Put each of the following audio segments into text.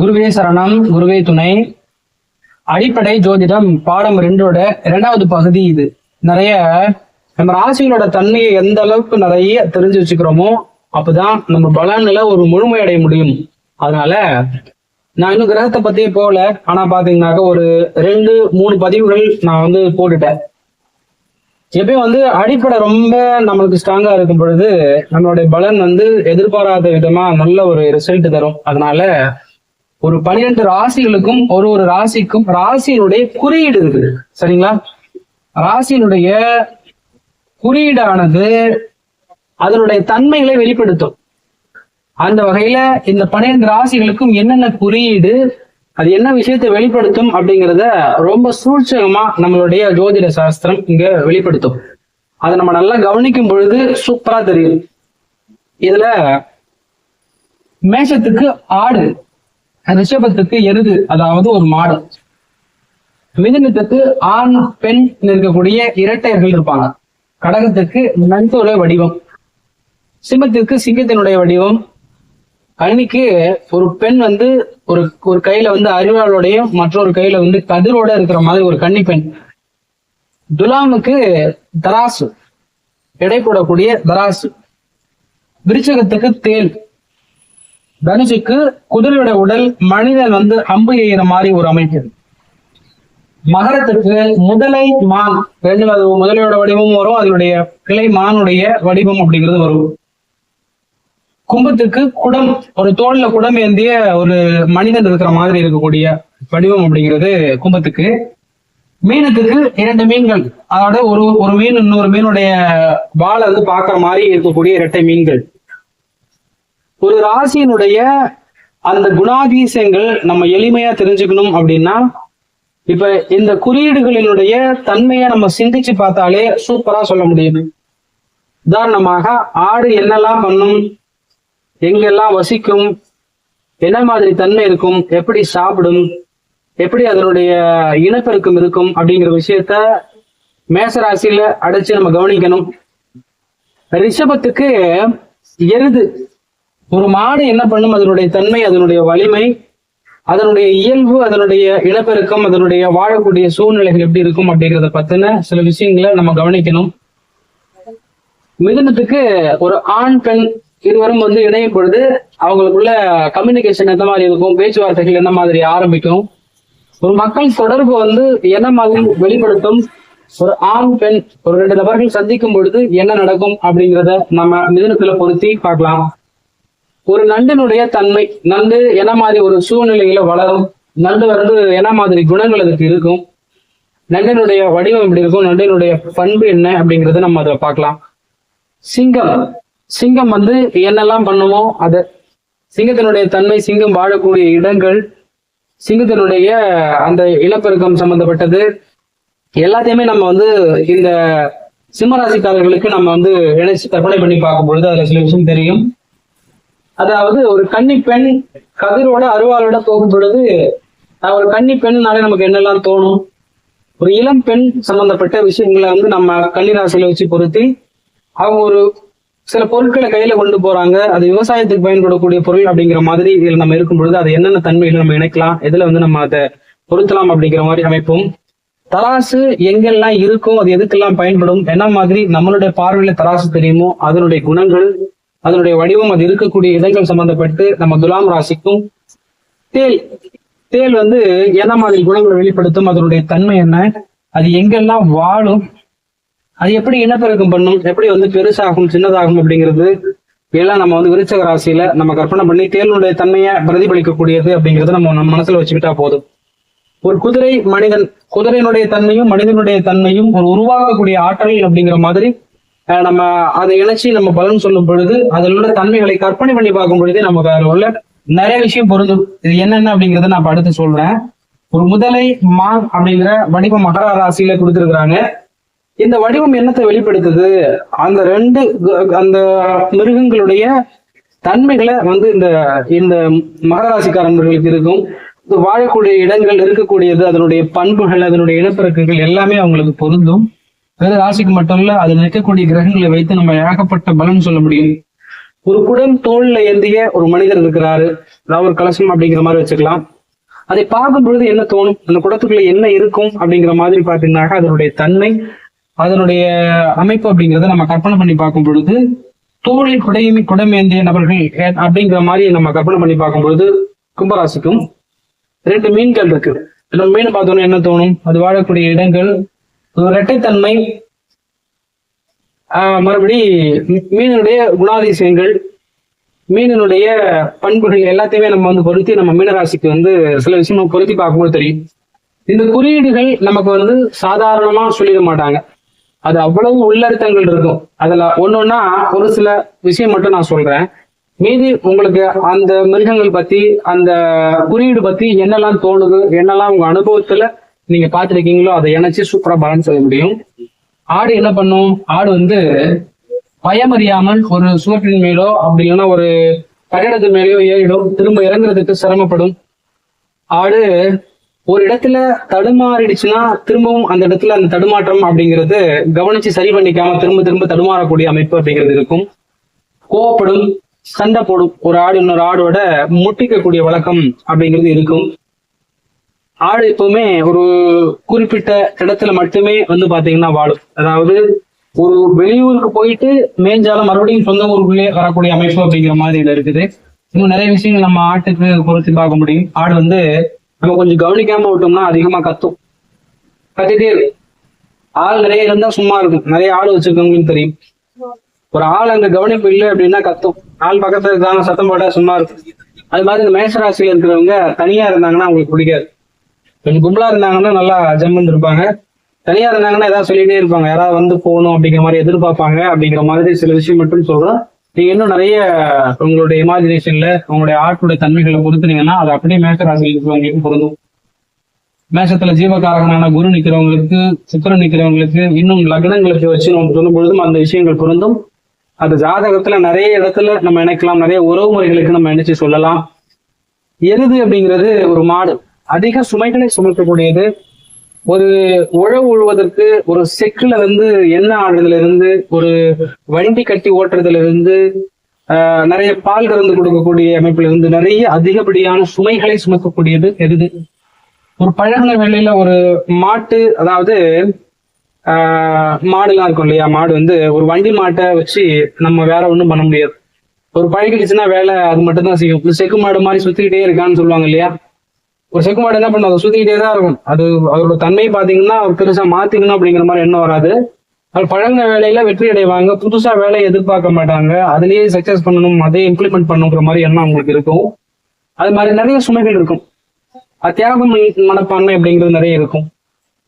குருவே சரணம் குருவே துணை. அடிப்படை ஜோதிடம் பாடம் ரெண்டோட இரண்டாவது பகுதி இது. நிறைய நம்ம ராசிகளோட தன்மையை எந்த அளவுக்கு நிறைய தெரிஞ்சு வச்சுக்கிறோமோ அப்பதான் நம்ம பலன்ல ஒரு முழுமை அடைய முடியும். அதனால நான் இன்னும் கிரகத்தை பத்தியே போகல. ஆனா பாத்தீங்கன்னாக்க ஒரு ரெண்டு மூணு பதிவுகள் நான் வந்து போட்டுட்டேன். எப்பயும் வந்து அடிப்படை ரொம்ப நம்மளுக்கு ஸ்ட்ராங்கா இருக்கும் பொழுது நம்மளுடைய பலன் வந்து எதிர்பாராத விதமா நல்ல ஒரு ரிசல்ட் தரும். அதனால ஒரு பன்னிரெண்டு ராசிகளுக்கும் ஒரு ஒரு ராசிக்கும் ராசியினுடைய குறியீடு இருக்குது. சரிங்களா? ராசியினுடைய குறியீடானது அதனுடைய தன்மைகளை வெளிப்படுத்தும். அந்த வகையில இந்த பன்னிரெண்டு ராசிகளுக்கும் என்னென்ன குறியீடு அது என்ன விஷயத்தை வெளிப்படுத்தும் அப்படிங்கிறத ரொம்ப சூழ்ச்சகமா நம்மளுடைய ஜோதிட சாஸ்திரம் இங்க வெளிப்படுத்தும். அதை நம்ம நல்லா கவனிக்கும் பொழுது சூப்பரா தெரியும். இதுல மேஷத்துக்கு ஆடு. ரிஷபத்துக்கு எருது அதாவது ஒரு மாடு. மிதுனத்துக்கு ஆண் பெண் இருக்கக்கூடிய இரட்டையர்கள் இருப்பாங்க. கடகத்துக்கு நன்தோலை வடிவம். சிம்மத்திற்கு சிங்கத்தினுடைய வடிவம். கண்ணிக்கு ஒரு பெண் வந்து ஒரு ஒரு கையில வந்து அறிவாளோடையும் மற்றொரு கையில வந்து கதிரோட இருக்கிற மாதிரி ஒரு கன்னி பெண். துலாமுக்கு தராசு. எடை போடக்கூடிய தராசு. விருச்சகத்துக்கு தேல் தனுஷுக்கு குதிரையோட உடல் மனிதன் வந்து அம்பு எய்கிற மாதிரி ஒரு அமைப்பு. மகரத்துக்கு முதலை மான் ரெண்டு அது முதலையோட வடிவமும் வரும் அதனுடைய கிளை மானுடைய வடிவம் அப்படிங்கிறது வரும். கும்பத்துக்கு குடம் ஒரு தோல்ல குடம் ஏந்திய ஒரு மனிதன் இருக்கிற மாதிரி இருக்கக்கூடிய வடிவம் அப்படிங்கிறது கும்பத்துக்கு. மீனுக்கு இரண்டு மீன்கள். அதோட ஒரு ஒரு மீன் இன்னொரு மீனுடைய வாழை வந்து பாக்குற மாதிரி இருக்கக்கூடிய இரட்டை மீன்கள். ஒரு ராசியினுடைய அந்த குணாதிசயங்கள் நம்ம எளிமையா தெரிஞ்சுக்கணும் அப்படின்னா இப்ப இந்த குறியீடுகளினுடைய தன்மையை நம்ம சிந்திச்சு பார்த்தாலே சூப்பரா சொல்ல முடியுது. உதாரணமாக ஆடு என்னெல்லாம் பண்ணும் எங்கெல்லாம் வசிக்கும் என்ன மாதிரி தன்மை இருக்கும் எப்படி சாப்பிடும் எப்படி அதனுடைய இனப்பெருக்கம் இருக்கும் அப்படிங்கிற விஷயத்த மேசராசியில அடைச்சு நம்ம கவனிக்கணும். ரிஷபத்துக்கு எருது ஒரு மாடு என்ன பண்ணும்? அதனுடைய தன்மை அதனுடைய வலிமை அதனுடைய இயல்பு அதனுடைய இனப்பெருக்கம் அதனுடைய வாழக்கூடிய சூழ்நிலைகள் எப்படி இருக்கும் அப்படிங்கிறத பத்தின சில விஷயங்களை நம்ம கவனிக்கணும். மிதுனத்துக்கு ஒரு ஆண் பெண் இருவரும் வந்து இணையும் பொழுது அவங்களுக்குள்ள கம்யூனிகேஷன் எந்த மாதிரி இருக்கும்? பேச்சுவார்த்தைகள் என்ன மாதிரி ஆரம்பிக்கும்? ஒரு மக்கள் தொடர்பு வந்து என்ன மாதிரி வெளிப்படுத்தும்? ஒரு ஆண் பெண் ஒரு ரெண்டு நபர்கள் சந்திக்கும் பொழுது என்ன நடக்கும் அப்படிங்கிறத நம்ம மிதனத்துல பொருத்தி பார்க்கலாம். ஒரு நண்டினுடைய தன்மை நண்டு என்ன மாதிரி ஒரு சூழ்நிலையில வளரும்? நண்டு வந்து என்ன மாதிரி குணங்கள் அதுக்கு இருக்கும்? நண்டினுடைய வடிவம் எப்படி இருக்கும்? நண்டினுடைய பண்பு என்ன அப்படிங்கறத நம்ம அதை பார்க்கலாம். சிங்கம். சிங்கம் வந்து என்னெல்லாம் பண்ணுமோ அது சிங்கத்தினுடைய தன்மை சிங்கம் வாழக்கூடிய இடங்கள் சிங்கத்தினுடைய அந்த இனப்பெருக்கம் சம்பந்தப்பட்டது எல்லாத்தையுமே நம்ம வந்து இந்த சிம்மராசிக்காரர்களுக்கு நம்ம வந்து இணைச்சு கற்பனை பண்ணி பார்க்கும் பொழுது அதுல சில விஷயம் தெரியும். அதாவது ஒரு கன்னி பெண் கதிரோட அருவாளோட போகும் பொழுது ஒரு கன்னி பெண்னாலே நமக்கு என்னெல்லாம் தோணும்? ஒரு இளம் பெண் சம்பந்தப்பட்ட விஷயங்களை வந்து நம்ம கன்னிராசியில வச்சு பொருத்தி அவங்க ஒரு சில பொருட்களை கையில கொண்டு போறாங்க. அது விவசாயத்துக்கு பயன்படக்கூடிய பொருள் அப்படிங்கிற மாதிரி இதில் நம்ம இருக்கும் பொழுது அது என்னென்ன தன்மைகளை நம்ம இணைக்கலாம்? எதுல வந்து நம்ம அதை பொருத்தலாம் அப்படிங்கிற மாதிரி அமைப்போம். தராசு எங்கெல்லாம் இருக்கும் அது எதுக்கெல்லாம் பயன்படும்? என்ன மாதிரி நம்மளுடைய பார்வையில தராசு தெரியுமோ அதனுடைய குணங்கள் அதனுடைய வடிவம் அது இருக்கக்கூடிய இடங்கள் சம்பந்தப்பட்டு நம்ம துலாம் ராசிக்கும் தேல் தேல் வந்து என்ன மாதிரி குணங்களை வெளிப்படுத்தும். அதனுடைய தன்மை என்ன? அது எங்கெல்லாம் வாழும்? அது எப்படி இனப்பெருக்கம் பண்ணும்? எப்படி வந்து பெருசாகும் சின்னதாகும் அப்படிங்கிறது எல்லாம் நம்ம வந்து விருச்சக ராசியில நம்ம கற்பனை பண்ணி தேலுடைய தன்மையை பிரதிபலிக்கக்கூடியது அப்படிங்கறத நம்ம நம்ம மனசுல வச்சுக்கிட்டா போதும். ஒரு குதிரை மனிதன் குதிரையினுடைய தன்மையும் மனிதனுடைய தன்மையும் ஒரு உருவாகக்கூடிய ஆற்றல் அப்படிங்கிற மாதிரி நம்ம அதை இணைச்சி நம்ம பலன் சொல்லும் பொழுது அதில் உள்ள தன்மைகளை கற்பனை பண்ணி பார்க்கும் பொழுது நமக்கு அதில் உள்ள நிறைய விஷயம் பொருந்தும். இது என்னென்ன அப்படிங்கறத நான் அடுத்து சொல்றேன். ஒரு முதலை மா அப்படிங்கிற வடிவம் மகர ராசியில கொடுத்துருக்குறாங்க. இந்த வடிவம் என்னத்தை வெளிப்படுத்துது? அந்த ரெண்டு அந்த மிருகங்களுடைய தன்மைகளை வந்து இந்த இந்த மகர ராசிக்காரர்களுக்கு இருக்கும். வாழக்கூடிய இடங்கள் இருக்கக்கூடியது அதனுடைய பண்புகள் அதனுடைய இனப்பெருக்கங்கள் எல்லாமே அவங்களுக்கு பொருந்தும். வேற ராசிக்கு மட்டும் இல்ல அதுல இருக்கக்கூடிய கிரகங்களை வைத்து நம்ம ஏகப்பட்ட பலன் சொல்ல முடியும். ஒரு குடம் தோல்ல ஏந்திய ஒரு மனிதர் இருக்கிறாரு. அதாவது ஒரு கலசம் அப்படிங்கிற மாதிரி வச்சுக்கலாம். அதை பார்க்கும் பொழுது என்ன தோணும்? அந்த குடத்துக்குள்ள என்ன இருக்கும் அப்படிங்கிற மாதிரி பார்த்தீங்கன்னாக்கா அதனுடைய தன்மை அதனுடைய அமைப்பு அப்படிங்கிறத நம்ம கற்பனை பண்ணி பார்க்கும் பொழுது தோளில் குடையுமி குடமேந்திய நபர்கள் அப்படிங்கிற மாதிரி நம்ம கற்பனை பண்ணி பார்க்கும் பொழுது கும்பராசிக்கும் ரெண்டு மீன்கள் இருக்கு. இந்த மீன் பார்த்தோன்னா என்ன தோணும்? அது வாழக்கூடிய இடங்கள் இரட்டைத்தன்மை. ஆஹ் மறுபடி மீனினுடைய குணாதிசயங்கள் மீனினுடைய பண்புகள் எல்லாத்தையுமே நம்ம வந்து பொருத்தி நம்ம மீனராசிக்கு வந்து சில விஷயம் நம்ம பொருத்தி பார்க்கும்போது தெரியும். இந்த குறியீடுகள் நமக்கு வந்து சாதாரணமா சொல்லிட மாட்டாங்க. அது அவ்வளவு உள்ளர்த்தங்கள் இருக்கும். அதுல ஒன்னொன்னா ஒரு சில விஷயம் மட்டும் நான் சொல்றேன். மீதி உங்களுக்கு அந்த மிருகங்கள் பத்தி அந்த குறியீடு பத்தி என்னெல்லாம் தோணுது என்னெல்லாம் உங்க அனுபவத்துல நீங்க பார்த்திருக்கீங்களோ அதை இணைச்சு சூப்பரா பேலன்ஸ் செய்ய முடியும். ஆடு என்ன பண்ணும்? ஆடு வந்து பயமறியாமல் ஒரு சுவற்றின் மேலோ அப்படி இல்லைன்னா ஒரு கட்டடத்து மேலேயோ ஏறிடும். திரும்ப இறங்குறதுக்கு சிரமப்படும். ஆடு ஒரு இடத்துல தடுமாறிடுச்சுன்னா திரும்பவும் அந்த இடத்துல அந்த தடுமாற்றம் அப்படிங்கிறது கவனிச்சு சரி பண்ணிக்காம திரும்ப திரும்ப தடுமாறக்கூடிய அமைப்பு அப்படிங்கிறது இருக்கும். கோவப்படும் சண்டை போடும். ஒரு ஆடு இன்னொரு ஆடோட முட்டிக்கக்கூடிய வழக்கம் அப்படிங்கிறது இருக்கும். ஆடு எப்பவுமே ஒரு குறிப்பிட்ட இடத்துல மட்டுமே வந்து பாத்தீங்கன்னா வாழும். அதாவது ஒரு வெளியூருக்கு போயிட்டு மேஞ்சாலும் மறுபடியும் சொந்த ஊருக்குள்ளே வரக்கூடிய அமைப்பு அப்படிங்கிற மாதிரி இதுல இருக்குது. இன்னும் நிறைய விஷயங்கள் நம்ம ஆட்டுக்கு பொருத்தி பார்க்க முடியும். ஆடு வந்து நம்ம கொஞ்சம் கவனிக்காம விட்டோம்னா அதிகமா கத்தும். கத்திட்டே இருக்கும் ஆள் நிறைய இருந்தா சும்மா இருக்கும். நிறைய ஆள் வச்சிருக்கவங்களுக்கு தெரியும். ஒரு ஆள் அங்க கவனிப்பு இல்லை அப்படின்னா கத்தும். ஆள் பக்கத்துல இருக்காங்க சத்தம் போட்டா சும்மா இருக்கும். அது மாதிரி இந்த மேஷராசியில இருக்கிறவங்க தனியா இருந்தாங்கன்னா அவங்களுக்கு பிடிக்காது. கொஞ்சம் கும்பலா இருந்தாங்கன்னா நல்லா ஜம்முன்னு இருப்பாங்க தனியா இருந்தாங்கன்னா ஏதாவது சொல்லிட்டே இருப்பாங்க. யாராவது வந்து போகணும் அப்படிங்கிற மாதிரி எதிர்பார்ப்பாங்க அப்படிங்கிற மாதிரி சில விஷயம் மட்டும் சொல்றோம். நீங்க இன்னும் நிறைய உங்களுடைய இமேஜினேஷன்ல உங்களுடைய ஆர்ட்டுடைய தன்மைகளை பொறுத்துனீங்கன்னா அது அப்படியே மேஷ ராசியில் இருக்கிறவங்களுக்கு பொருந்தும். மேஷத்துல ஜீவகாரகனான குரு நிக்கிறவங்களுக்கு சித்திரம் நிக்கிறவங்களுக்கு இன்னும் லக்னங்களுக்கு வச்சு நம்ம சொல்லும் பொழுதும் அந்த விஷயங்கள் பொருந்தும். அது ஜாதகத்துல நிறைய இடத்துல நம்ம இணைக்கலாம் நிறைய உறவு முறைகளுக்கு நம்ம இணைச்சு சொல்லலாம். எருது அப்படிங்கிறது ஒரு மாடு. அதிக சுமைகளை சுமக்கக்கூடியது. ஒரு உழவு உழுவதற்கு ஒரு செக்குல இருந்து எண்ணெய் ஆடுறதுல இருந்து ஒரு வண்டி கட்டி ஓட்டுறதுல இருந்து ஆஹ், நிறைய பால் கறந்து கொடுக்கக்கூடிய அமைப்புல இருந்து நிறைய அதிகப்படியான சுமைகளை சுமக்கக்கூடியது எருது. ஒரு பழகின வேலையில ஒரு மாட்டு அதாவது ஆஹ், மாடுலாம் இருக்கும் இல்லையா? மாடு வந்து ஒரு வண்டி மாட்டை வச்சு நம்ம வேற ஒண்ணும் பண்ண முடியாது. ஒரு பழகிடுச்சுன்னா வேலை அது மட்டும்தான் செய்யும். இந்த செக்கு மாடு மாதிரி சுத்திக்கிட்டே இருக்கான்னு சொல்லுவாங்க இல்லையா? ஒரு செக்கு மாடு என்ன பண்ணும்? அதை சுத்திக்கிட்டே தான் இருக்கும். அது அதோட தன்மை பாத்தீங்கன்னா அவர் பெருசா மாத்திக்கணும் அப்படிங்கிற மாதிரி எண்ணம் வராது. அது பழகின வேலையில வெற்றி அடைவாங்க. புதுசா வேலையை எதிர்பார்க்க மாட்டாங்க. அதுலயே சக்சஸ் பண்ணணும் அதே இம்ப்ளிமெண்ட் பண்ணுங்கிற மாதிரி எண்ணம் அவங்களுக்கு இருக்கும். அது மாதிரி நிறைய சுமைகள் இருக்கும். அது தியாகம் மனப்பான்மை அப்படிங்கிறது நிறைய இருக்கும்.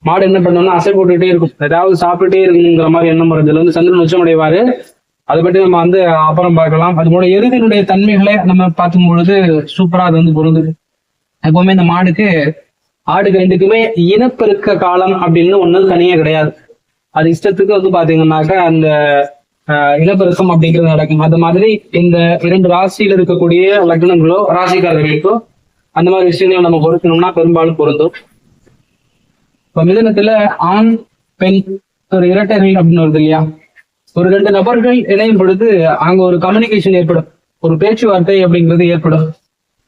மாடு என்ன பண்ணணும்னா அசை போட்டுக்கிட்டே இருக்கும். ஏதாவது சாப்பிட்டுட்டே இருக்கணுங்கிற மாதிரி எண்ணம் வருதுல வந்து சந்திரன் உச்சம் அடைவாரு அதை பற்றி நம்ம வந்து அப்புறம் பார்க்கலாம். அதோட எருதினுடைய தன்மைகளை நம்ம பார்க்கும் பொழுது சூப்பரா அது வந்து பொருந்துது. எப்பவுமே இந்த மாடுக்கு ஆடுக்கு ரெண்டுக்குமே இனப்பெருக்க காலம் அப்படின்னு ஒண்ணு தனியே கிடையாது. அது இஷ்டத்துக்கு வந்து பாத்தீங்கன்னாக்கா அந்த ஆஹ், இனப்பெருக்கம் அப்படிங்கிறது நடக்கும். அது மாதிரி இந்த இரண்டு ராசியில இருக்கக்கூடிய லக்னங்களோ ராசிக்காரர்களுக்கோ அந்த மாதிரி விஷயங்களை நம்ம பொருத்தணும்னா பெரும்பாலும் பொருந்தும். இப்ப மிதனத்துல ஆண் பெண் ஒரு இரட்டைகள் அப்படின்னு வருது இல்லையா? ஒரு ரெண்டு நபர்கள் இணையும் பொழுது அங்க ஒரு கம்யூனிகேஷன் ஏற்படும். ஒரு பேச்சுவார்த்தை அப்படிங்கிறது ஏற்படும்.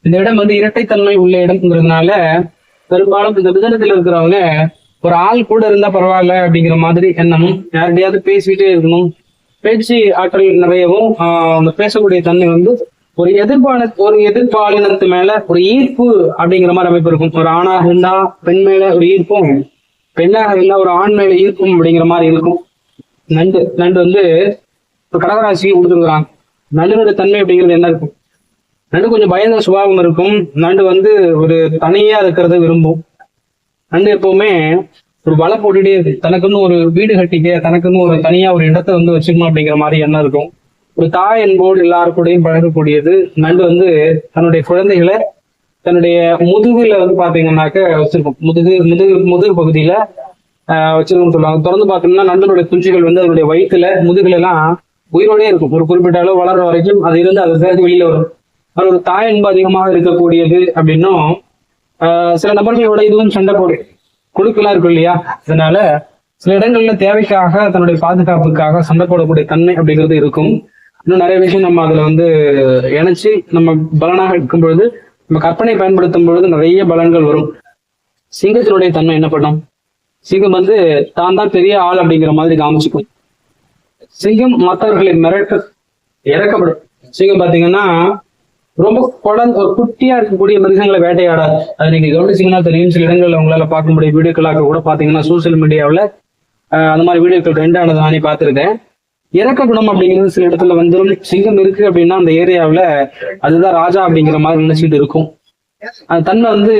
இந்த இடம் வந்து இரட்டைத்தன்மை உள்ள இடம்ங்கிறதுனால பெரும்பாலும் இந்த மிதனத்துல இருக்கிறவங்க ஒரு ஆள் கூட இருந்தா பரவாயில்ல அப்படிங்கிற மாதிரி எண்ணமும் யார்கிட்டயாவது பேசிக்கிட்டே இருக்கணும். பேச்சு ஆற்றல் நிறையவும் ஆஹ் அந்த பேசக்கூடிய தன்மை வந்து ஒரு எதிர்பால ஒரு எதிர்பாலினத்து மேல ஒரு ஈர்ப்பு அப்படிங்கிற மாதிரி அமைப்பு இருக்கும். ஒரு ஆணாக இருந்தா பெண் மேல ஒரு ஈர்ப்பும் பெண்ணாக இருந்தா ஒரு ஆண் மேல ஈர்ப்பும் அப்படிங்கிற மாதிரி இருக்கும். நண்டு நண்டு வந்து ஒரு கடகராசிக்கு கொடுத்துருக்குறாங்க. நண்டுனோட தன்மை அப்படிங்கிறது என்ன இருக்கும்? நண்டு கொஞ்சம் பயந்த சுபாவம் இருக்கும். நண்டு வந்து ஒரு தனியா இருக்கிறத விரும்பும். நண்டு எப்பவுமே ஒரு வலை போட்டுட்டே தனக்குன்னு ஒரு வீடு கட்டிக்க தனக்குன்னு ஒரு தனியா ஒரு இடத்த வந்து வச்சுக்கணும் அப்படிங்கிற மாதிரி எண்ணம் இருக்கும். ஒரு தாய் என்போடு எல்லாருக்கூடையும் கூடயும் பழகக்கூடியது. நண்டு வந்து தன்னுடைய குழந்தைகளை தன்னுடைய முதுகுல வந்து பாத்தீங்கன்னாக்க வச்சிருக்கும். முதுகு முதுகு முதுகு பகுதியில ஆஹ் வச்சிருக்கும்னு சொல்லுவாங்க. திறந்து பார்த்தோம்னா நண்டனுடைய குஞ்சுகள் வந்து அதனுடைய வயிற்றுல முதுகுல எல்லாம் உயிரோடே இருக்கும். ஒரு குறிப்பிட்ட அளவு வளர்ற வரைக்கும் அது இருந்து அதை சேர்த்து வெளியில வரும். அது ஒரு தாய் அன்பு அதிகமாக இருக்கக்கூடியது அப்படின்னும் சில நபர்களோட இதுவும் சண்டை போடு குழுக்கெல்லாம் இருக்கும் இல்லையா? அதனால சில இடங்கள்ல தேவைக்காக தன்னுடைய பாதுகாப்புக்காக சண்டை போடக்கூடிய தன்மை அப்படிங்கிறது இருக்கும். இன்னும் நிறைய விஷயம் நம்ம அதுல வந்து இணைச்சு நம்ம பலனாக இருக்கும் பொழுது நம்ம கற்பனை பயன்படுத்தும் பொழுது நிறைய பலன்கள் வரும். சிங்கத்தினுடைய தன்மை என்ன பண்ணும்? சிங்கம் வந்து தான் தான் பெரிய ஆள் அப்படிங்கிற மாதிரி காமிச்சுக்கும். சிங்கம் மற்றவர்களை மிரட்ட இறக்கப்படும். சிங்கம் பாத்தீங்கன்னா ரொம்ப குழந்தை ஒரு குட்டியா இருக்கக்கூடிய மிருகங்களை வேட்டையாடாது அது நீங்க கவனிச்சீங்கன்னா தெரியும். சில இடங்கள்ல உங்களால பார்க்க முடியும். வீடியோக்களாக கூட பாத்தீங்கன்னா சோசியல் மீடியாவில் அந்த மாதிரி வீடியோக்கள் ரெண்டானது நானே பார்த்துருக்கேன். இறக்க குணம் அப்படிங்கிறது சில இடத்துல வந்துடும் சிங்கம் இருக்கு அப்படின்னா அந்த ஏரியாவுல அதுதான் ராஜா அப்படிங்கிற மாதிரி நினைச்சிட்டு இருக்கும். அந்த தன்மை வந்து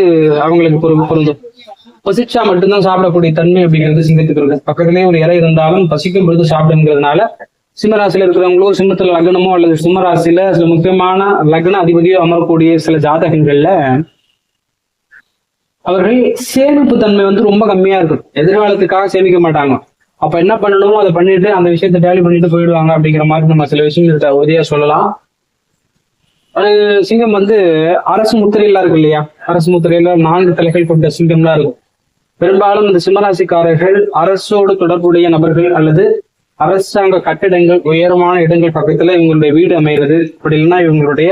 அவங்களுக்கு பொரு பொருந்தும். பசிச்சா மட்டும்தான் சாப்பிடக்கூடிய தன்மை அப்படிங்கிறது சிங்கத்துக்கு இருக்கு பக்கத்துலேயே ஒரு இறை இருந்தாலும் பசிக்கும் பொழுது சாப்பிடுங்கிறதுனால சிம்மராசியில இருக்கிறவங்களோ சிம்மத்துல லக்னமோ அல்லது சிம்மராசியில சில முக்கியமான லக்ன அதிபதியோ அமரக்கூடிய சில ஜாதகங்கள்ல அவர்கள் சேமிப்பு தன்மை வந்து ரொம்ப கம்மியா இருக்கும். எதிர்காலத்துக்காக சேமிக்க மாட்டாங்க. அப்ப என்ன பண்ணணுமோ அதை பண்ணிட்டு அந்த விஷயத்தை டேலி பண்ணிட்டு போயிடுவாங்க அப்படிங்கிற மாதிரி நம்ம சில விஷயங்கள் உறுதியா சொல்லலாம். அது சிங்கம் வந்து அரசு முத்திரையெல்லாம் இருக்கு இல்லையா? அரசு முத்திரையில நான்கு தலைகள் கொண்ட சிங்கம்லாம் இருக்கும். பெரும்பாலும் இந்த சிம்மராசிக்காரர்கள் அரசோடு தொடர்புடைய நபர்கள் அல்லது அரசாங்க கட்டிடங்கள் உயரமான இடங்கள் பக்கத்துல இவங்களுடைய வீடு அமைகிறது. அப்படி இல்லைன்னா இவங்களுடைய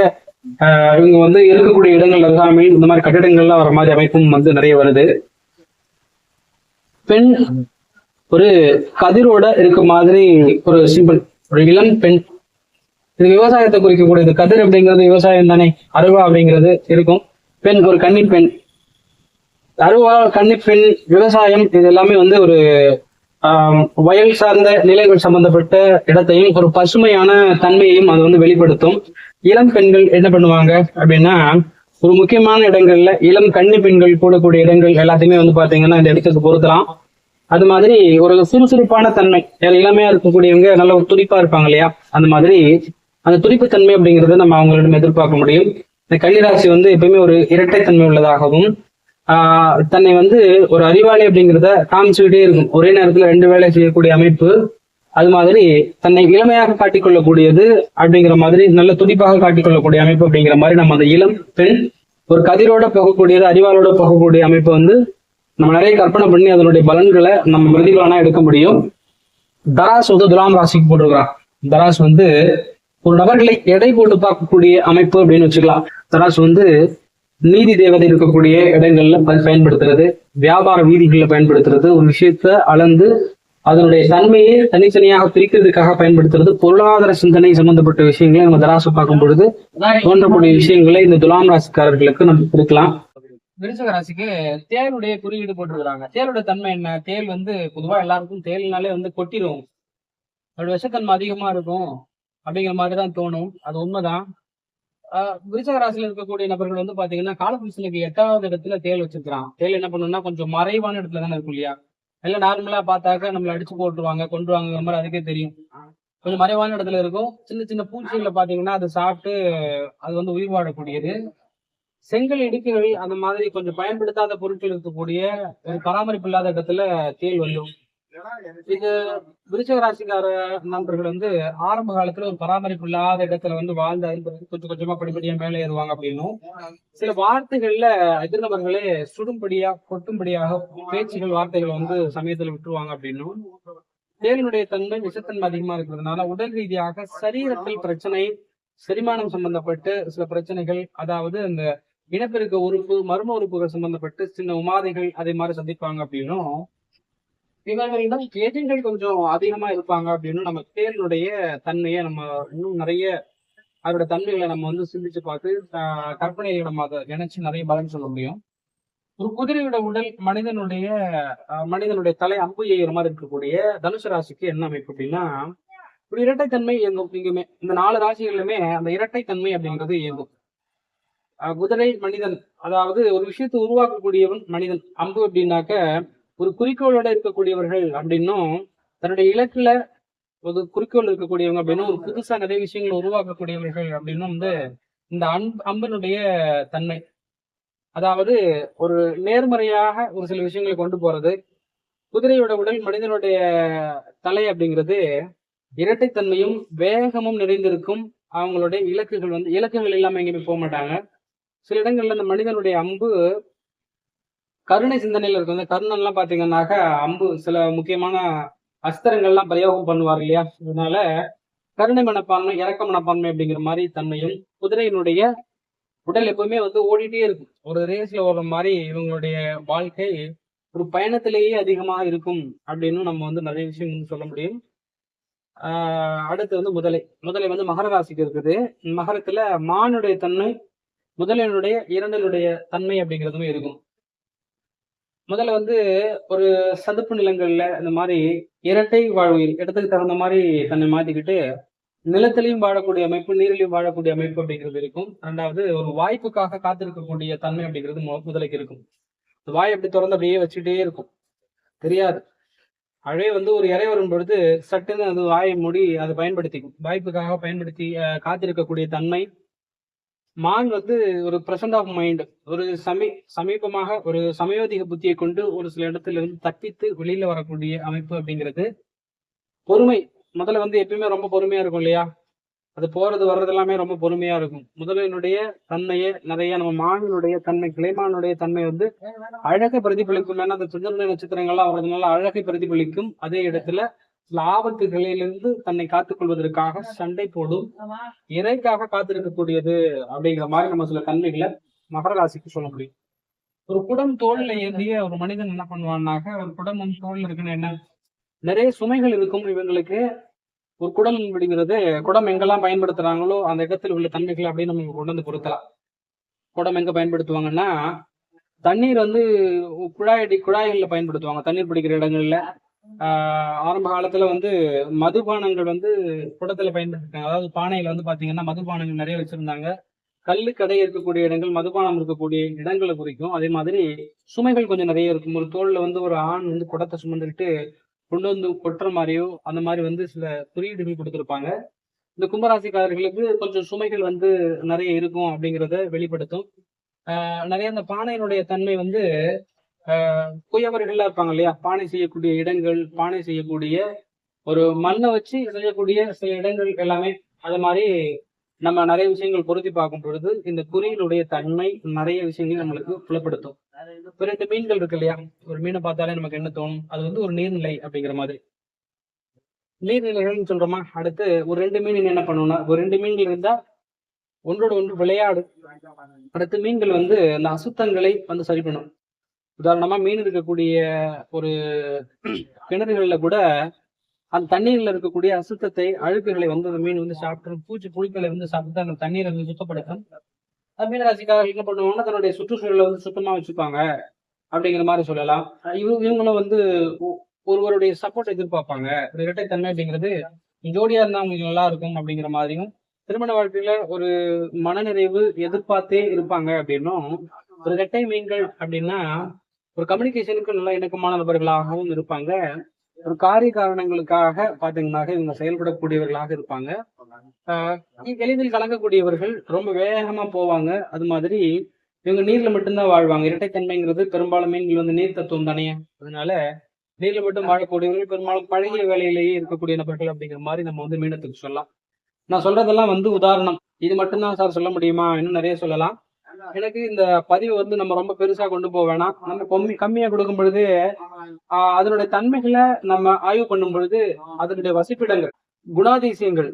ஆஹ், இவங்க வந்து இருக்கக்கூடிய இடங்கள் அருகாமையில் இந்த மாதிரி கட்டிடங்கள்லாம் வர மாதிரி அமைப்பும் வந்து நிறைய வருது. பெண் ஒரு கதிரோட இருக்க மாதிரி ஒரு சிம்பிள் ஒரு இளம் பெண். இது விவசாயத்தை குறிக்கக்கூடியது. கதிர் அப்படிங்கிறது விவசாயம் தானே. அருவா அப்படிங்கிறது இருக்கும். பெண் ஒரு கன்னி பெண். அருவா கன்னி பெண் விவசாயம் இது எல்லாமே வந்து ஒரு வயல் சார்ந்த நிலைகள் சம்பந்தப்பட்ட இடத்தையும் ஒரு பசுமையான தன்மையையும் அது வந்து வெளிப்படுத்தும். இளம் பெண்கள் என்ன பண்ணுவாங்க அப்படின்னா ஒரு முக்கியமான இடங்கள்ல இளம் கன்னி பெண்கள் கூடக்கூடிய இடங்கள் எல்லாத்தையுமே வந்து பாத்தீங்கன்னா இந்த இடத்துக்கு பொருத்தலாம். அது மாதிரி ஒரு சுறுசுறுப்பான தன்மை இளமையா இருக்கக்கூடியவங்க நல்ல ஒரு துடிப்பா இருப்பாங்க இல்லையா? அந்த மாதிரி அந்த துடிப்பு தன்மை அப்படிங்கறத நம்ம அவங்களிடம் எதிர்பார்க்க முடியும். இந்த கன்னிராசி வந்து எப்பயுமே ஒரு இரட்டைத்தன்மை உள்ளதாகவும் தன்னை வந்து ஒரு அறிவாளி அப்படிங்கிறத காமிச்சுக்கிட்டே இருக்கும். ஒரே நேரத்துல ரெண்டு வேலை செய்யக்கூடிய அமைப்பு அது மாதிரி தன்னை இளமையாக காட்டிக்கொள்ளக்கூடியது அப்படிங்கிற மாதிரி நல்ல துடிப்பாக காட்டிக்கொள்ளக்கூடிய அமைப்பு அப்படிங்கிற மாதிரி நம்ம அந்த இளம் பெண் ஒரு கதிரோட போகக்கூடியது அறிவாளோட போகக்கூடிய அமைப்பு வந்து நம்ம நிறைய கற்பனை பண்ணி அதனுடைய பலன்களை நம்ம பிரதிபலனா எடுக்க முடியும். தராஸ் வந்து துலாம் ராசிக்கு போட்டிருக்கிறான். தராஸ் வந்து ஒரு நபர்களை எடை போட்டு பார்க்கக்கூடிய அமைப்பு அப்படின்னு வச்சுக்கலாம். தராஸ் வந்து நீதி தேவதை இருக்கக்கூடிய இடங்கள்ல பயன்படுத்துறது. வியாபார வீதிகளில் பயன்படுத்துறது. ஒரு விஷயத்த அளந்து அதனுடைய தன்மையை தனித்தனியாக பிரிக்கிறதுக்காக பயன்படுத்துறது. பொருளாதார சிந்தனை சம்பந்தப்பட்ட விஷயங்களை நம்ம தராசு பார்க்கும் பொழுது தோன்றக்கூடிய விஷயங்களை இந்த துலாம் ராசிக்காரர்களுக்கு நம்ம கொடுக்கலாம். விருச்சக ராசிக்கு தேளுடைய குறியீடு போட்டிருக்கிறாங்க. தேளுடைய தன்மை என்ன? தேல் வந்து பொதுவா எல்லாருக்கும் தேல்னாலே வந்து கொட்டிடும் அதோட விஷத்தன்மை அதிகமா இருக்கும். அப்படிங்கிற மாதிரி தான் தோணும். அது உண்மைதான். விருச்சக ராசியில இருக்கக்கூடிய நபர்கள் வந்து பாத்தீங்கன்னா காலபுரிசனுக்கு எட்டாவது இடத்துல தேல் வச்சிருக்கிறான். தேல் என்ன பண்ணும்னா கொஞ்சம் மறைவான இடத்துல தானே இருக்கும் இல்லையா? எல்லாம் நார்மலா பார்த்தாக்க நம்மள அடிச்சு போட்டுருவாங்க கொண்டுருவாங்க மாதிரி அதுக்கே தெரியும். கொஞ்சம் மறைவான இடத்துல இருக்கும். சின்ன சின்ன பூச்சிகளை பாத்தீங்கன்னா அதை சாப்பிட்டு அது வந்து உயிர் வாழக்கூடியது. செங்கல் இடுக்குகள் அந்த மாதிரி கொஞ்சம் பயன்படுத்தாத பொருட்கள் இருக்கக்கூடிய ஒரு பராமரிப்பு இல்லாத இடத்துல தேல் வல்லும். இது விருச்சக ராசிக்கார நண்பர்கள் வந்து ஆரம்ப காலத்துல ஒரு பராமரிப்பு இல்லாத இடத்துல வந்து வாழ்ந்து கொஞ்சம் கொஞ்சமா படிப்படியா மேலே ஏறுவாங்க அப்படின்னும். சில வார்த்தைகள்ல எதிர்நபர்களே சுடும்படியா கொட்டும்படியாக பேச்சுகள் வார்த்தைகள் வந்து சமயத்துல விட்டுருவாங்க அப்படின்னும். தேலினுடைய தன்மை விஷத்தன்மை அதிகமா இருக்கிறதுனால உடல் ரீதியாக சரீரத்தில் பிரச்சனை செரிமானம் சம்பந்தப்பட்டு சில பிரச்சனைகள் அதாவது அந்த இனப்பெருக்க உறுப்பு மர்ம உறுப்புகள் சம்பந்தப்பட்டு சின்ன உமாதைகள் அதே மாதிரி சந்திப்பாங்க அப்படின்னும். இவர்களிடம் எதிரிகள் கொஞ்சம் அதிகமா இருப்பாங்க அப்படின்னு நம்ம தேர்னுடைய தன்மையை நம்ம இன்னும் நிறைய அதோட தன்மைகளை நம்ம வந்து சிந்திச்சு பார்த்து ஆஹ், கற்பனையை நம்ம அதை நினைச்சு நிறைய பலன் சொல்ல முடியும். ஒரு குதிரையோட உடல் மனிதனுடைய ஆஹ், மனிதனுடைய தலை அம்பு எய்கிற மாதிரி இருக்கக்கூடிய தனுசு ராசிக்கு என்ன அமைப்பு அப்படின்னா ஒரு இரட்டைத்தன்மை இயங்கும் இங்குமே. இந்த நாலு ராசிகளிலுமே அந்த இரட்டைத்தன்மை அப்படிங்கிறது இயங்கும். ஆஹ், குதிரை மனிதன் அதாவது ஒரு விஷயத்தை உருவாக்கக்கூடியவன் மனிதன். அம்பு அப்படின்னாக்க ஒரு குறிக்கோளோட இருக்கக்கூடியவர்கள் அப்படின்னும் தன்னுடைய இலக்குல ஒரு குறிக்கோள் இருக்கக்கூடியவங்க அப்படின்னு ஒரு புதுசா நிறைய விஷயங்களை உருவாக்கக்கூடியவர்கள் அப்படின்னும் வந்து இந்த அன்பு அம்பினுடைய தன்மை. அதாவது ஒரு நேர்மறையாக ஒரு சில விஷயங்களை கொண்டு போறது குதிரையோட உடல் மனிதனுடைய தலை அப்படிங்கிறது இரட்டைத்தன்மையும் வேகமும் நிறைந்திருக்கும் அவங்களுடைய இலக்குகள் வந்து இலக்குகள் இல்லாம எங்கேயுமே போக மாட்டாங்க. சில இடங்கள்ல இந்த மனிதனுடைய அம்பு கருணை சிந்தனையில இருக்கும் கருணன்லாம் கர்ணன் எல்லாம் அம்பு சில முக்கியமான அஸ்திரங்கள்லாம் பிரயோகம் பண்ணுவார் இல்லையா? அதனால கருணை மனப்பான்மை இறக்க மனப்பான்மை அப்படிங்கிற மாதிரி தன்மையும் குதிரையினுடைய உடல் எப்பவுமே வந்து ஓடிட்டே இருக்கும். ஒரு ரேஸ்ல ஓடுற மாதிரி இவங்களுடைய வாழ்க்கை ஒரு பயணத்திலேயே அதிகமாக இருக்கும் அப்படின்னு நம்ம வந்து நிறைய விஷயம் வந்து சொல்ல முடியும். ஆஹ் அடுத்து வந்து முதலை. முதலை வந்து மகர ராசிக்கு இருக்குது. மகரத்துல மானுடைய தன்மை முதலையினுடைய இரண்டனுடைய தன்மை அப்படிங்கிறதுமே இருக்கும். முதல்ல வந்து ஒரு சதுப்பு நிலங்கள்ல இந்த மாதிரி இரட்டை வாழ்வியல் இடத்துக்கு தகுந்த மாதிரி தன்னை மாத்திக்கிட்டு நிலத்திலையும் வாழக்கூடிய அமைப்பு நீரிலையும் வாழக்கூடிய அமைப்பு அப்படிங்கிறது இருக்கும். ரெண்டாவது ஒரு வாய்ப்புக்காக காத்திருக்கக்கூடிய தன்மை அப்படிங்கிறது மு- முதலைக்கு இருக்கும். வாய் அப்படி திறந்து அப்படியே வச்சுட்டே இருக்கும். தெரியாது. அழே வந்து ஒரு இறை வரும் பொழுது சட்டுன்னு அது வாயை மூடி அதை பயன்படுத்திக்கும். வாய்ப்புக்காக பயன்படுத்தி காத்திருக்கக்கூடிய தன்மை மான் வந்து ஒரு பிரசன்ட் ஆஃப் மைண்ட் ஒரு சமீ சமீபமாக ஒரு சமயோதிக புத்தியை கொண்டு ஒரு சில இடத்துல இருந்து தப்பித்து வெளியில வரக்கூடிய அமைப்பு அப்படிங்கிறது பொறுமை. முதல்ல வந்து எப்பயுமே ரொம்ப பொறுமையா இருக்கும் இல்லையா? அது போறது வர்றது எல்லாமே ரொம்ப பொறுமையா இருக்கும். முதலினுடைய தன்மையை நிறைய நம்ம மானினுடைய தன்மை கிளைமானுடைய தன்மை வந்து அழகை பிரதிபலிக்கும். ஏன்னா அந்த சுந்தர நட்சத்திரங்கள்லாம் வர்றதுனால அழகை பிரதிபலிக்கும் அதே இடத்துல ஆபத்துகளிலிருந்து தன்னை காத்துக் கொள்வதற்காக சண்டை போடும் இறைக்காக காத்திருக்கக்கூடியது அப்படிங்கிற மாதிரி நம்ம சில தன்மைகளை மகர ராசிக்கு சொல்ல முடியும். ஒரு குடம் தோல்ல ஏந்திய ஒரு மனிதன் என்ன பண்ணுவான்னாக்க ஒரு குடமும் தோல்ல இருக்குன்னு என்ன நிறைய சுமைகள் இருக்கும் இவங்களுக்கு. ஒரு குடம் அப்படிங்கிறது குடம் எங்கெல்லாம் பயன்படுத்துறாங்களோ அந்த இடத்துல உள்ள தன்மைகளை அப்படியே நம்ம கொண்டு வந்து பொருத்தலாம். குடம் எங்க பயன்படுத்துவாங்கன்னா தண்ணீர் வந்து குழாயடி குழாய்களில் பயன்படுத்துவாங்க தண்ணீர் பிடிக்கிற இடங்கள்ல. ஆரம்ப காலத்துல வந்து மதுபானங்கள் வந்து குடத்துல பயன்படுத்திருக்காங்க. அதாவது பானையில வந்து பாத்தீங்கன்னா மதுபானங்கள் நிறைய வச்சிருந்தாங்க. கல்லு கடை இருக்கக்கூடிய இடங்கள் மதுபானம் இருக்கக்கூடிய இடங்களை குறிக்கும். அதே மாதிரி சுமைகள் கொஞ்சம் நிறைய இருக்கும். ஒரு தோல்ல வந்து ஒரு ஆண் வந்து குடத்தை சுமந்துக்கிட்டு கொண்டு வந்து கொட்டுற மாதிரியோ அந்த மாதிரி வந்து சில குறியீடுகள் கொடுத்திருப்பாங்க. இந்த கும்பராசிக்காரர்களுக்கு கொஞ்சம் சுமைகள் வந்து நிறைய இருக்கும் அப்படிங்கிறத வெளிப்படுத்தும். ஆஹ் நிறைய இந்த பானையினுடைய தன்மை வந்து குயவர்கள்லாம் இருப்பாங்க இல்லையா? பானை செய்யக்கூடிய இடங்கள் பானை செய்யக்கூடிய ஒரு மண்ணை வச்சு செய்யக்கூடிய சில இடங்கள் எல்லாமே அது மாதிரி நம்ம நிறைய விஷயங்கள் பொருத்தி பார்க்கும் பொழுது இந்த குறியினுடைய தன்மை நிறைய விஷயங்கள் நம்மளுக்கு புலப்படுத்தும். ரெண்டு மீன்கள் இருக்கு இல்லையா? ஒரு மீனை பார்த்தாலே நமக்கு என்ன தோணும்? அது வந்து ஒரு நீர்நிலை அப்படிங்கிற மாதிரி. நீர்நிலைகள்னு சொல்றோமா? அடுத்து ஒரு ரெண்டு மீன் என்ன பண்ணுவோம்னா ஒரு ரெண்டு மீன்கள் இருந்தா ஒன்றோட ஒன்று விளையாடு அடுத்து மீன்கள் வந்து அந்த அசுத்தங்களை வந்து சரி பண்ணும். உதாரணமா மீன் இருக்கக்கூடிய ஒரு கிணறுகள்ல கூட அந்த தண்ணீர்ல இருக்கக்கூடிய அசுத்தத்தை அழுக்குகளை வந்து அந்த மீன் வந்து சாப்பிட்டு பூச்சி புழுக்களை வந்து சாப்பிட்டு அந்த தண்ணீரை வந்து சுத்தப்படுத்தும். அந்த மீனராசிக்காரர்கள் என்ன பண்ணுவாங்கன்னா தன்னுடைய சுற்றுச்சூழலை வந்து சுத்தமா வச்சுப்பாங்க அப்படிங்கிற மாதிரி சொல்லலாம். இவங்க இவங்களும் வந்து ஒருவருடைய சப்போர்ட் எதிர்பார்ப்பாங்க. ஒரு இரட்டைத்தன்மை அப்படிங்கிறது ஜோடியா இருந்தா அவங்களுக்கு நல்லா இருக்கும் அப்படிங்கிற மாதிரியும் திருமண வாழ்க்கையில ஒரு மனநிறைவு எதிர்பார்த்தே இருப்பாங்க அப்படின்னும். ஒரு இரட்டை மீன்கள் அப்படின்னா ஒரு கம்யூனிகேஷனுக்கு நல்ல இணக்கமான நபர்களாகவும் இருப்பாங்க. ஒரு காரிய காரணங்களுக்காக பாத்தீங்கன்னாக்க இவங்க செயல்படக்கூடியவர்களாக இருப்பாங்க. ஆஹ் எளிதில் கலங்கக்கூடியவர்கள் ரொம்ப வேகமா போவாங்க. அது மாதிரி இவங்க நீர்ல மட்டும்தான் வாழ்வாங்க. இரட்டைத்தன்மைங்கிறது பெரும்பாலும் மீன்கள் வந்து நீர் தத்துவம் தானே. அதனால நீர்ல மட்டும் வாழக்கூடியவர்கள் பெரும்பாலும் பழகிய வேலையிலேயே இருக்கக்கூடிய நபர்கள் அப்படிங்கிற மாதிரி நம்ம வந்து மீனத்துக்கு சொல்லலாம். நான் சொல்றதெல்லாம் வந்து உதாரணம். இது மட்டும்தான் சார் சொல்ல முடியுமா? இன்னும் நிறைய சொல்லலாம். எனக்கு இந்த பதிவு வந்து நம்ம ரொம்ப பெருசா கொண்டு போக வேணாம். நம்ம கம்மி கம்மியா கொடுக்கும் பொழுது ஆஹ் அதனுடைய தன்மைகளை நம்ம ஆய்வு பண்ணும் பொழுது அதனுடைய வசிப்பிடங்கள் குணாதிசயங்கள்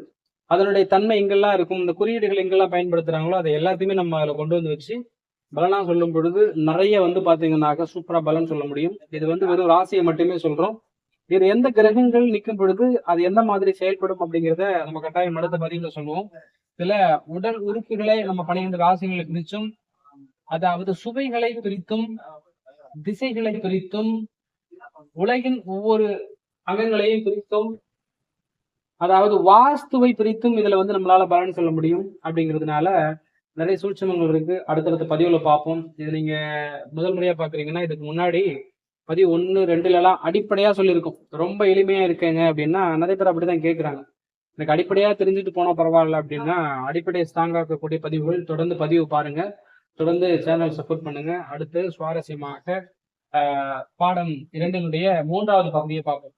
அதனுடைய தன்மை எங்கெல்லாம் இருக்கும் இந்த குறியீடுகள் எங்கெல்லாம் பயன்படுத்துறாங்களோ அதை எல்லாத்தையுமே நம்ம அதில் கொண்டு வந்து வச்சு பலனா சொல்லும் பொழுது நிறைய வந்து பாத்தீங்கன்னாக்க சூப்பரா பலன் சொல்ல முடியும். இது வந்து வெறும் ராசியை மட்டுமே சொல்றோம். இது எந்த கிரகங்கள் நிற்கும் பொழுது அது எந்த மாதிரி செயல்படும் அப்படிங்கிறத நம்ம கட்டாயம் அடுத்த பதிவுல சொல்லுவோம். இதுல உடல் உறுப்புகளை நம்ம பனிரெண்டு ராசிகளை பிரிச்சும் அதாவது சுவைகளை பிரித்தும் திசைகளை பிரித்தும் உலகின் ஒவ்வொரு அங்கங்களையும் பிரித்தும் அதாவது வாஸ்துவை பிரித்தும் இதுல வந்து நம்மளால பலன் சொல்ல முடியும் அப்படிங்கிறதுனால நிறைய சூட்சமங்கள் இருக்கு. அடுத்தடுத்த பதிவுல பார்ப்போம். இது நீங்க முதல் முறையா பாக்குறீங்கன்னா இதுக்கு முன்னாடி பதிவு ஒன்னு ரெண்டுல எல்லாம் அடிப்படையா சொல்லியிருக்கோம். ரொம்ப எளிமையா இருக்கேங்க அப்படின்னா நிறைய பேர் அப்படிதான் கேக்குறாங்க. எனக்கு அடிப்படையா தெரிஞ்சுட்டு போனா பரவாயில்ல அப்படின்னா அடிப்படை ஸ்ட்ராங்கா இருக்கக்கூடிய பதிவுகள் தொடர்ந்து பதிவு பாருங்க. தொடர்ந்து சேனல் சப்போர்ட் பண்ணுங்க. அடுத்து சுவாரஸ்யமாக ஆஹ் பாடம் இரண்டினுடைய மூன்றாவது பகுதியை பார்ப்போம்.